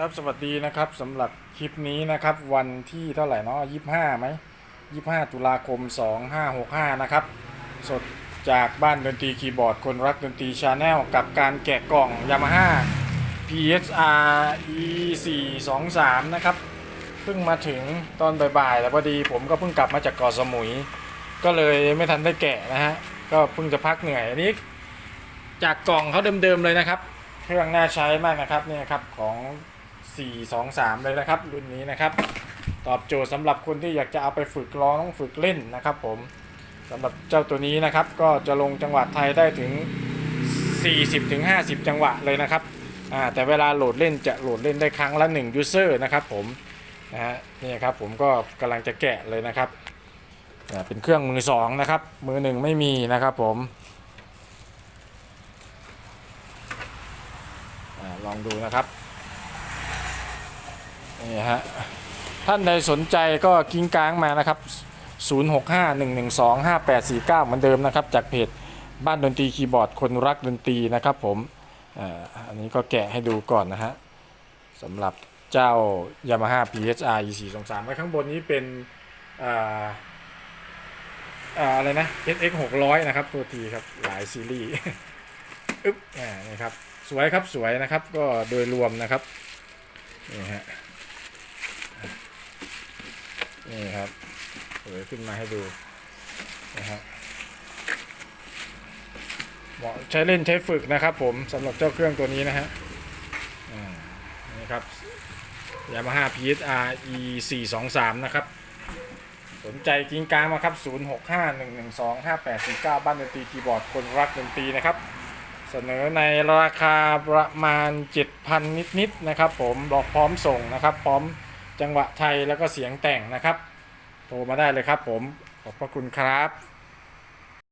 ครับสวัสดีนะครับสำหรับคลิปนี้นะครับวันที่เท่าไหร่เนาะยี่ห้าไหมยี่ห้าตุลาคมสองห้าหกห้านะครับ สดจากบ้านดนตรีคีย์บอร์ด คนรักดนตรีชาแนลกับการแกะกล่อง Yamaha PSR E 4 2 3 นะครับ เพิ่งมาถึงตอนบ่ายๆแล้วพอดีผมก็เพิ่งกลับมาจากเกาะสมุย ก็เลยไม่ทันได้แกะนะฮะ ก็เพิ่งจะพักเหนื่อยอันนี้ จากกล่องเขาเดิมๆเลยนะครับ เครื่องน่าใช้มากนะครับเนี่ยครับของ 423 เลยนะครับ รุ่นนี้นะครับ ตอบโจทย์สำหรับคนที่อยากจะเอาไปฝึกร้องฝึกเล่นนะครับผมสำหรับเจ้าตัวนี้นะครับก็จะลงจังหวะไทยได้ถึง 40ถึง50 จังหวะเลยนะครับแต่เวลาโหลดเล่นจะโหลดเล่นได้ครั้งละ1 user นะครับผมนะฮะนี่ครับผมก็กำลังจะแกะเลยนะครับเป็นเครื่องมือสองนะครับมือหนึ่งไม่มีนะครับผมอลองดูนะครับ นี่ฮะท่านใดสนใจก็กิ้งก้างมานะครับ 0651125849 เหมือนเดิมนะครับ จากเพจบ้านดนตรีคีย์บอร์ดคนรักดนตรีนะครับผมอันนี้ก็แกะให้ดูก่อนนะฮะสำหรับเจ้า Yamaha PHR E423 ไว้ข้างบนนี้เป็นอ่าอ่าอะไรนะ SX 600นะครับ ตัวทีครับ หลายซีรีส์อึ๊บอ่านี่ครับ สวยครับสวยนะครับ ก็โดยรวมนะครับ นี่ฮะ นี่ครับเผยขึ้นมาให้ดูนะฮะเหมาะใช้เล่นใช้ฝึกนะครับ ผมสำหรับเจ้าเครื่องตัวนี้นะฮะอ่านี่ครับ Yamaha PSR E 4 2 3นะครับ สนใจกิ้งกลางมาครับ 0651125849 บ้านดนตรีคีย์บอร์ดคนรักดนตรีนะครับ เสนอในราคาประมาณ 7,000 นิดๆนะครับ ผมบอกพร้อมส่งนะครับ พร้อม จังหวะไทยแล้วก็เสียงแต่งนะครับ โทรมาได้เลยครับผม ขอบพระคุณครับ